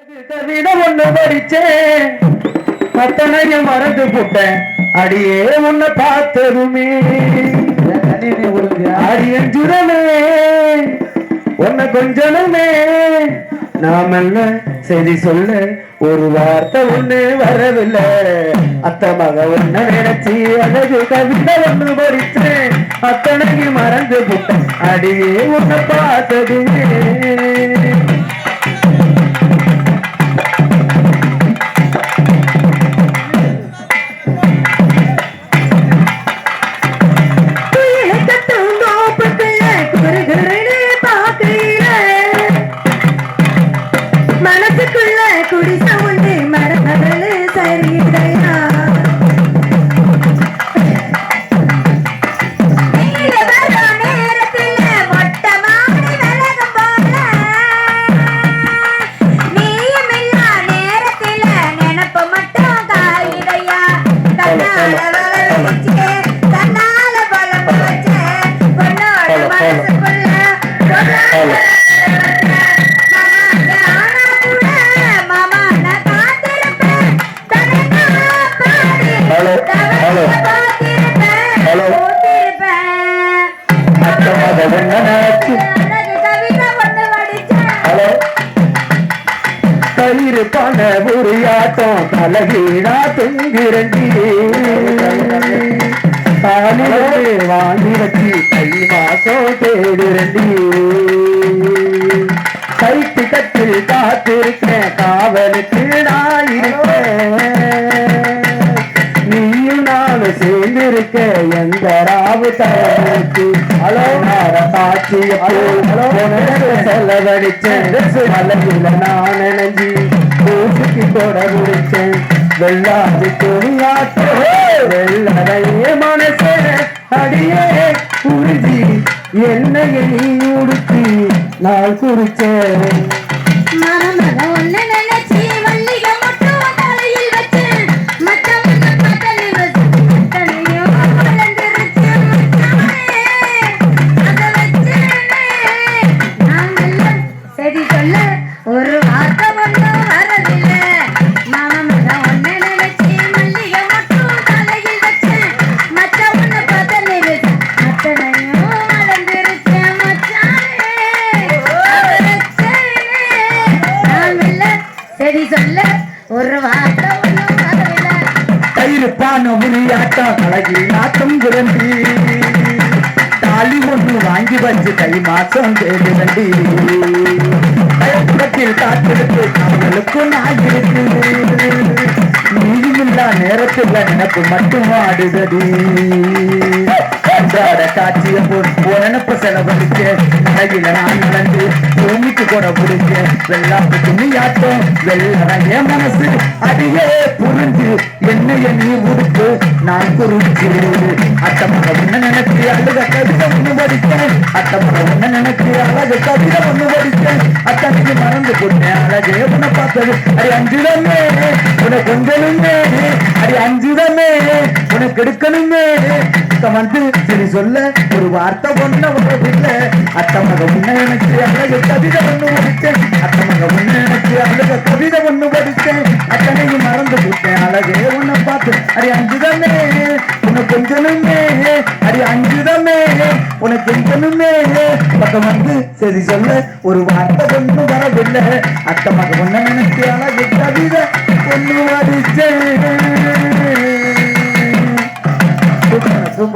கவிதம் ஒண்ணு படிச்சேன் அத்தனையும் மறந்து போட்டேன் அடியே உன்னை பார்த்ததுமே அடியன் ஜுரமே உன்னை கொஞ்சமே நாமல்ல செய்தி சொல்ல ஒரு வார்த்தை ஒண்ணு வரவில்லை அத்த மக ஒண்ண நினைச்சி அழகு கவிதை ஒண்ணு படிச்சேன் அத்தனைக்கு மறந்து போட்டேன் அடியே உன்னை பார்த்ததுமே. மனசுக்குள்ள கயிறு பண உரியாட்டம் தலகீழா தெங்கிரண்டி காலிலே வாங்கி வச்சு கை மாசம் தேடிரண்டி கைத்து கட்டில் காத்திருக்கேன் காவலுக்கு நான் இருக்கேன் நீயும் நானும் சேர்ந்திருக்க எந்த ராவு தரவுக்கு ஹலோ? செலவழிச்சேன். மலையில நான் நினைஞ்சி பூசிக்கு தொட முடிச்சேன். வெள்ளாது துணியாட்ட வெள்ளடைய மனசே அடியே. நீ உடுத்தி நான் குறிச்சேன். சொல்ல ஒரு வார்த்தை ஒண்ணும் வரதில்லை மாமமக ஒண்ணு நினைச்சு மல்லிகை மட்டும் தலையில் அத்தனையும் மச்சானே. சொல்ல ஒரு வார்த்தை வரவில்லை. நாட்டம் தாலி ஒன்று வாங்கி வந்து கை மாசம் தேடுரண்டி நீதியில்லா நேரத்தில் எனக்கு மட்டும் ஆடுதடி. அன்றாட காட்சிய நினப்பு செலவழிக்க நகையில நான் நடந்து பூமிக்கு கூட பிடிக்க வெள்ளாப்பு துணியாட்டம் வெள்ளறைய மனசு அடியே புரிஞ்சு என்னைய நீ உடுப்பு நான் குறிச்சு அத்தமாக உன்ன நினைச்சு அழுத கவிதை ஒண்ணு படித்தேன். அத்தமாக உன்ன நினைச்சு அழகு கவிதை ஒண்ணு படித்தேன். அத்தனைக்கு மறந்து கொண்டேன் அழகே உன்னை பார்த்தது அடி அஞ்சுதமே. உனக்கு கொஞ்சலுமே அடி அஞ்சுதமே. உனக்கு எடுக்கணுமே இப்ப வந்து சரி சொல்ல ஒரு வார்த்தை ஒண்ணு வரவில்லை அத்தமக உன்ன எனக்கு அழகு கவிதை ஒண்ணு படித்தேன் அத்தமக உன்ன எனக்கு அழகு கவிதை ஒண்ணு படித்தேன் அத்தனையும் மறந்து போட்டேன் அழகே உன்னை பார்த்து அடி அஞ்சுதானே உனக்கு கொஞ்சமே அடி அஞ்சுதானே உனக்கு கொஞ்சமே பக்கம் வந்து சரி சொல்ல ஒரு வார்த்தை ஒண்ணு வரவில்லை அத்தமக உன்ன எனக்கு அழகு கவிதை ஒண்ணு படித்தேன்